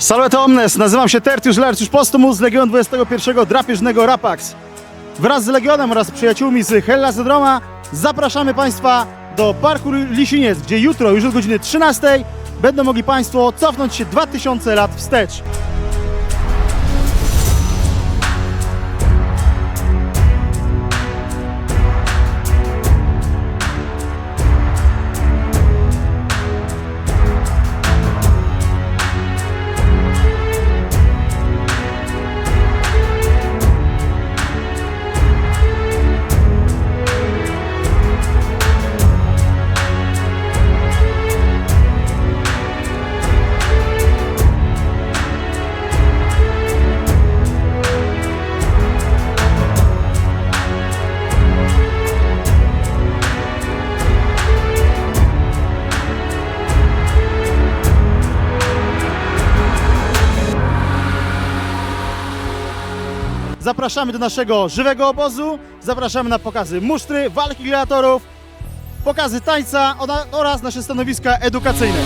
Salve omnes, nazywam się Tertiusz Lerciusz Postumus z Legionu 21 Drapieżnego Rapax. Wraz z Legionem oraz przyjaciółmi z Hella Zedroma zapraszamy Państwa do Parku Lisiniec, gdzie jutro już od godziny 13 będą mogli Państwo cofnąć się 2000 lat wstecz. Zapraszamy do naszego żywego obozu, zapraszamy na pokazy musztry, walki gladiatorów, pokazy tańca oraz nasze stanowiska edukacyjne.